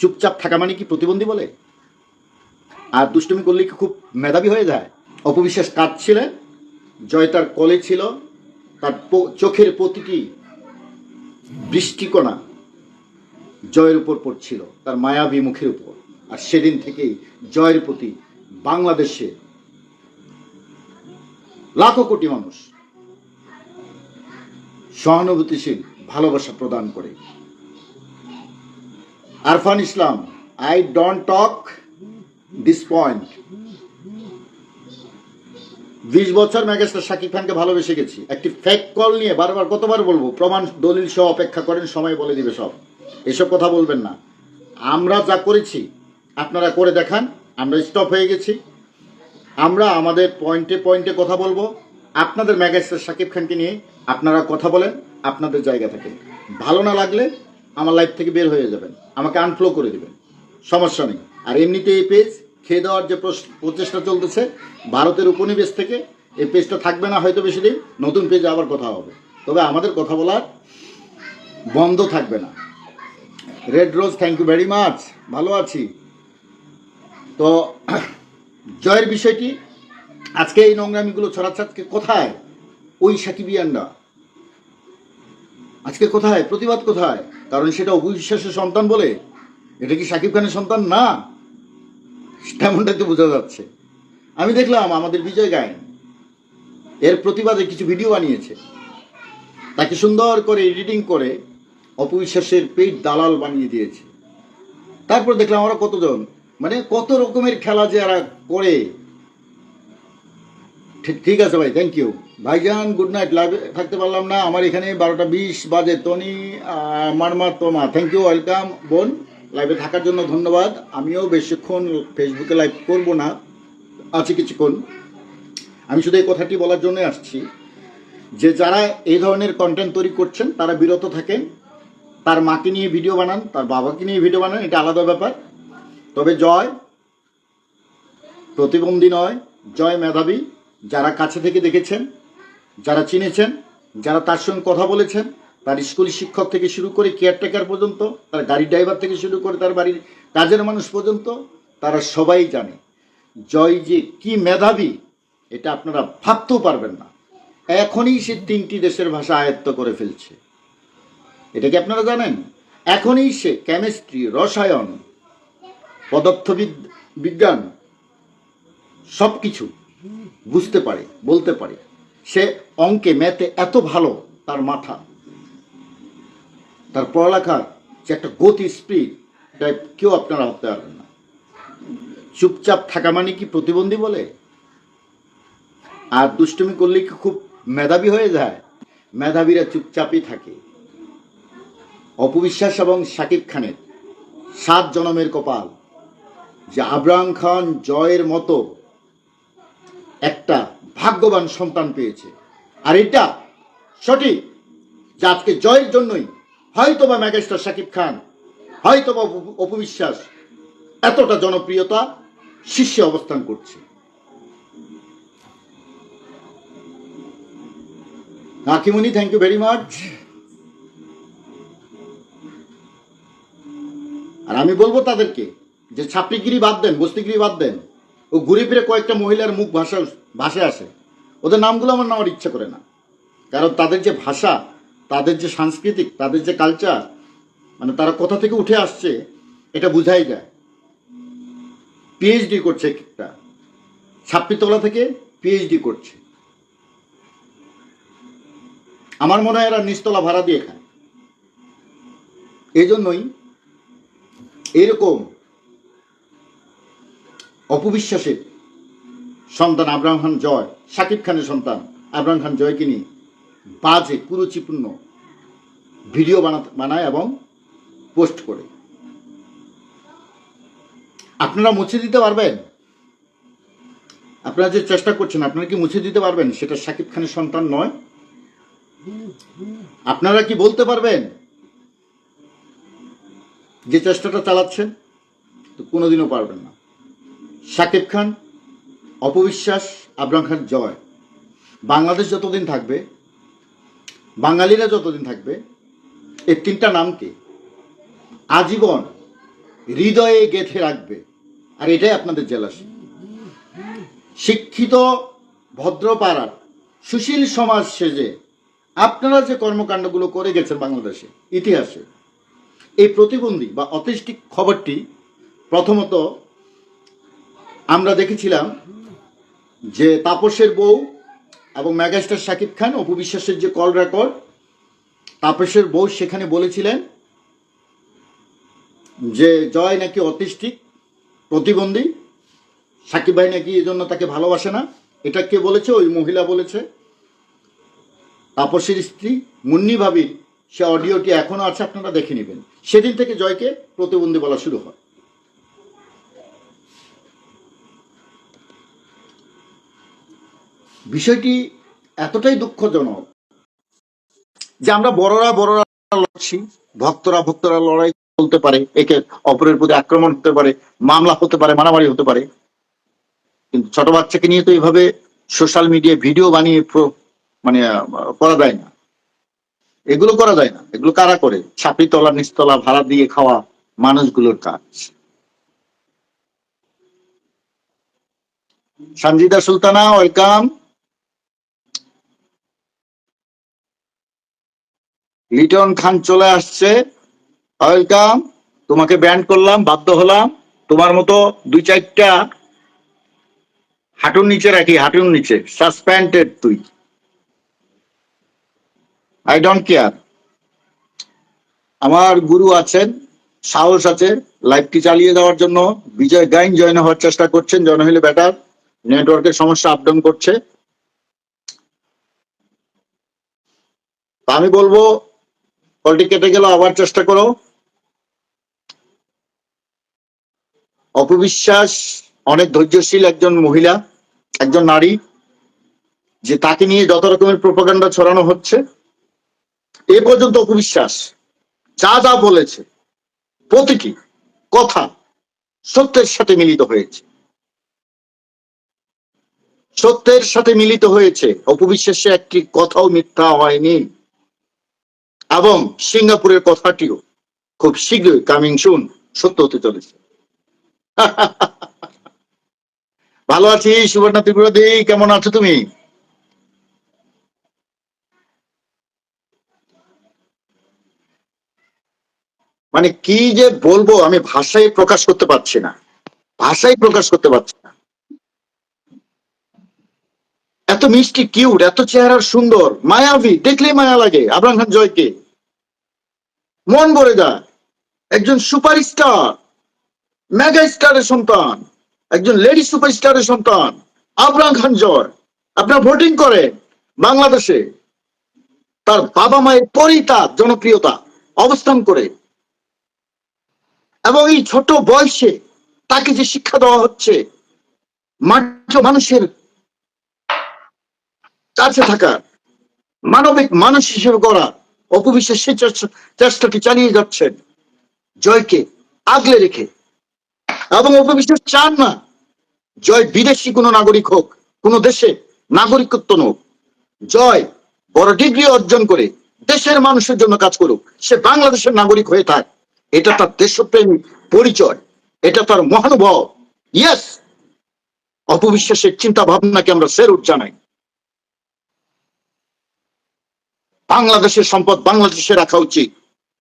চুপচাপ থাকা মানে কি প্রতিবন্ধী বলে? আর দুষ্টুমি করলে কি খুব মেধাবী হয়ে যায়? অপবিশ্বাস কাঁদছিলেন জয় তার কলে ছিল? তার চোখের প্রতিটি বৃষ্টিকণা জয়ের উপর পড়ছিল, তার মায়াবী মুখের উপর। আর সেদিন থেকেই জয়ের প্রতি বাংলাদেশে লাখো কোটি মানুষ সহানুভূতিশীল, ভালোবাসা প্রদান করে। Arfan Islam I don't talk this point বিশ বছর ম্যাগেস্টার শাকিব খানকে ভালোবেসে গেছি। একটি ফেক কল নিয়ে বারবার কতবার বলব, প্রমাণ, দলিল সহ অপেক্ষা করেন, সময় বলে দিবে সব। এসব কথা বলবেন না। আমরা যা করেছি, আপনারা করে দেখান, আমরা স্টপ হয়ে গেছি। আমরা আমাদের পয়েন্টে পয়েন্টে কথা বলব। আপনাদের ম্যাগেস্টার শাকিব খানকে নিয়ে আপনারা কথা বলেন, আপনাদের জায়গা থেকে। ভালো না লাগলে আমার লাইফ থেকে বের হয়ে যাবেন। আমাকে আনফ্লো করে দেবেন। সমস্যা নেই। আর এমনিতে এই পেজ খেয়ে দেওয়ার যে প্রচেষ্টা চলতেছে, ভারতের উপনিবেশ থেকে এই পেজটা থাকবে না হয়তো বেশি দিন, নতুন পেজে আবার কথা হবে। তবে আমাদের কথা বলার বন্ধ থাকবে না। Red rose thank you very much ভালো আছি। তো, জয়ের বিষয়টি, আজকে এই নোংরামিগুলো ছড়াচ্ছে কোথায়? ওই সাকিবিয়ানরা। আজকে কোথায়? প্রতিবাদ কোথায়? কারণ সেটা অবিশ্বাসের সন্তান বলে। এটা কি সাকিব খানের সন্তান? না। তেমনটাই তো বোঝা যাচ্ছে। আমি দেখলাম আমাদের বিজয় গায়ন এর প্রতিবাদে কিছু ভিডিও বানিয়েছে। তাকে সুন্দর করে এডিটিং করে অপবিশ্বাসের পেট দালাল বানিয়ে দিয়েছে। তারপর দেখলাম আমরা কতজন? মানে কত রকমের খেলা যে এরা করে। ঠিক- আছে ভাই থ্যাংক ইউ ভাইজান গুড নাইট লাইভে থাকতে পারলাম না, আমার এখানে বারোটা বিশ বাজে টনি মারমা, তোমা থ্যাংক ইউ ওয়েলকাম বোন লাইভে থাকার জন্য ধন্যবাদ। আমিও বেশিক্ষণ ফেসবুকে লাইভ করব না, আছে কিছুক্ষণ। আমি শুধু এই কথাটি বলার জন্য আসছি যে যারা এই ধরনের কন্টেন্ট তৈরি করছেন, তারা বিরত থাকেন, তার মাকে নিয়ে ভিডিও বানান, তার বাবাকে নিয়ে ভিডিও বানান, এটা আলাদা ব্যাপার। তবে জয়, প্রতিবন্ধী নয়, জয় মেধাবী। যারা কাছে থেকে দেখেছেন, যারা চিনেছেন, যারা তার সঙ্গে কথা বলেছেন, তার স্কুল শিক্ষক থেকে শুরু করে কেয়ারটেকার পর্যন্ত, তার গাড়ি ড্রাইভার থেকে শুরু করে তার বাড়ির কাজের মানুষ পর্যন্ত, তারা সবাই জানে। জয় যে কি মেধাবী, এটা আপনারা ভাবতেও পারবেন না। এখনই সে তিনটি দেশের ভাষা আয়ত্ত করে ফেলছে। এটা কি আপনারা জানেন? এখনই সে কেমিস্ট্রি, রসায়ন, পদার্থবিদ, বিজ্ঞান সব কিছু বুঝতে পারে, বলতে পারে। সে অঙ্কে ম্যাথে এত ভালো, তার মাথা। তার পড়ালেখার যে একটা গতি স্পিড এটা কেউ আপনারা ভাবতে পারবেন না। চুপচাপ থাকা মানে কি প্রতিবন্ধী বলে? আর দুষ্টুমি করলে কি খুব মেধাবী হয়ে যায়? মেধাবীরা চুপচাপই থাকে। অপবিশ্বাস এবং শাকিব খানের সাত জনমের কপাল, যে আবরাম খান জয়ের মতো একটা ভাগ্যবান সন্তান পেয়েছে। আর এটা সঠিক যে আজকে জয়ের জন্যই হয়তো বা ম্যাগেস্টার শাকিব খান হয়তো বা অপবিশ্বাস এতটা জনপ্রিয়তা শীর্ষে অবস্থান করছে। Akimoni thank you very much আর আমি বলব তাদেরকে যে ছাপড়িগিরি বাদ দেন, বস্তিগিরি বাদ দেন। ও ঘুরে ফিরে কয়েকটা মহিলার মুখ ভাষা ভাষায় আসে। ওদের নামগুলো আমার নেওয়ার ইচ্ছা করে না। কারণ তাদের যে ভাষা, তাদের যে সাংস্কৃতিক, তাদের যে কালচার মানে তারা কোথা থেকে উঠে আসছে, এটা বুঝাই যায়। পিএইচডি করছে একটা। ছাপ্পিতলা থেকে পিএইচডি করছে। আমার মনে হয় এরা নিচতলা ভাড়া দিয়ে খায়। এই জন্যই এরকম অপবিশ্বাসের সন্তান আব্রাহাম খান জয়, শাকিব খানের সন্তান আব্রাহাম খান জয়কে নিয়ে বাজে, কুরুচিপূর্ণ ভিডিও বানায় এবং পোস্ট করে। আপনারা মুছে দিতে পারবেন? আপনারা যে চেষ্টা করছেন, আপনারা কি মুছে দিতে পারবেন? সেটা শাকিব খানের সন্তান নয়। আপনারা কি বলতে পারবেন? যে চেষ্টাটা চালাচ্ছেন, তো কোনোদিনও পারবেন না। শাকিব খান, অপবিশ্বাস, আবরাম খান জয়। বাংলাদেশ যতদিন থাকবে, বাঙালিরা যতদিন থাকবে এই তিনটা নামকে আজীবন হৃদয়ে গেঁথে রাখবে। আর এটাই আপনাদের জেলাসি শিক্ষিত ভদ্রপাড়ার, সুশীল সমাজ সেজে আপনারা যে কর্মকাণ্ডগুলো করে গেছেন বাংলাদেশে, ইতিহাসে, এই প্রতিবন্ধী বা অতিষ্ঠিক খবরটি প্রথমত আমরা দেখেছিলাম যে তাপসের বউ এবং ম্যাগাস্টার শাকিব খান অপু বিশ্বাসের যে কল রেকর্ড, তাপসের বউ সেখানে বলেছিলেন যে জয় নাকি অটিস্টিক প্রতিবন্ধী, সাকিব ভাই নাকি এই জন্য তাকে ভালোবাসে না। এটা কে বলেছে? ওই মহিলা বলেছে। তাপসের স্ত্রী মুন্নি ভাবি সে অডিওটি এখনও আছে, আপনারা দেখে নেবেন। সেদিন থেকে জয়কে প্রতিবন্ধী বলা শুরু হয়। বিষয়টি এতটাই দুঃখজনক যে আমরা বড়রা বড়রা লড়ছি, ভক্তরা ভক্তরা লড়াই চলতে পারে, একে অপরের প্রতি আক্রমণ হতে পারে, মামলা হতে পারে, মারামারি হতে পারে। কিন্তু ছোট বাচ্চাকে নিয়ে তো এইভাবে সোশ্যাল মিডিয়ায় ভিডিও বানিয়ে মানে করা যায় না। এগুলো করা যায় না। এগুলো কারা করে? ছাপি তলা, নিচতলা, ভাড়া দিয়ে খাওয়া মানুষগুলোর কাজ। সঞ্জিদা সুলতানা, ওয়েলকাম। লিটন খান চলে আসছে। ওয়েলকাম। তোমাকে ব্যান্ড করলাম, বাধ্য হলাম। তোমার মতো দুই চারটা হাঁটুর নিচে রাখি, হাঁটুর নিচে। সাসপেন্ডেড তুই। আই ডোন্ট কেয়ার আমার গুরু আছেন, সাহস আছে লাইফটি চালিয়ে দেওয়ার জন্য। বিজয় গাইন জয়েন হওয়ার চেষ্টা করছেন, জয়েন হলে বেটার নেটওয়ার্কের সমস্যা আপ ডাউন করছে। আমি বলব কলটি কেটে গেল আবার চেষ্টা করো। অপবিশ্বাস, অনেক ধৈর্যশীল একজন মহিলা, একজন নারী, যে তাকে নিয়ে যত রকমের প্রোপাগান্ডা ছড়ানো হচ্ছে, এ পর্যন্ত অপবিশ্বাস, যা যা বলেছে, প্রতিটি কথা সত্যের সাথে মিলিত হয়েছে। সত্যের সাথে মিলিত হয়েছে, অপবিশ্বাসে একটি কথাও মিথ্যা হয়নি। এবং সিঙ্গাপুরের কথাটিও খুব শীঘ্রই কামিং শুন সত্য হতে চলেছে। ভালো আছি, সুবর্ণা ত্রিপুরা দি, কেমন আছো তুমি? মানে কি যে বলব, আমি ভাষায় প্রকাশ করতে পারছি না। ভাষায় প্রকাশ করতে পারছি না। এত মিষ্টি কিউট এত চেহারা সুন্দর, মায়াবী, দেখলেই মায়া লাগে। আবরাম খান জয়কে মন ভরে যায়। একজন সুপারস্টার মেগা স্টারের সন্তান, একজন লেডি সুপারস্টারের সন্তান, আবরাম খান জয়। আপনার ভোটিং করেন বাংলাদেশে। তার বাবা মায়ের পরই তার জনপ্রিয়তা অবস্থান করে। এবং এই ছোট বয়সে তাকে যে শিক্ষা দেওয়া হচ্ছে মানুষের কাছে থাকা, মানবিক মানুষ হিসেবে গড়া অপবিশ্বাস সে চেষ্টা- চেষ্টাটি চালিয়ে যাচ্ছেন। জয়কে আগলে রেখে। এবং অপবিশ্বাস চান না জয় বিদেশি কোনো নাগরিক হোক, কোনো দেশে নাগরিকত্ব নোক। জয় বড় ডিগ্রি অর্জন করে দেশের মানুষের জন্য কাজ করুক। সে বাংলাদেশের নাগরিক হয়ে থাক। এটা তার দেশপ্রেমী পরিচয়। এটা তার মহানুভব। ইয়েস অপবিশ্বাসের চিন্তা ভাবনাকে আমরা সেরুট জানাই। বাংলাদেশের সম্পদ বাংলাদেশে রাখা উচিত।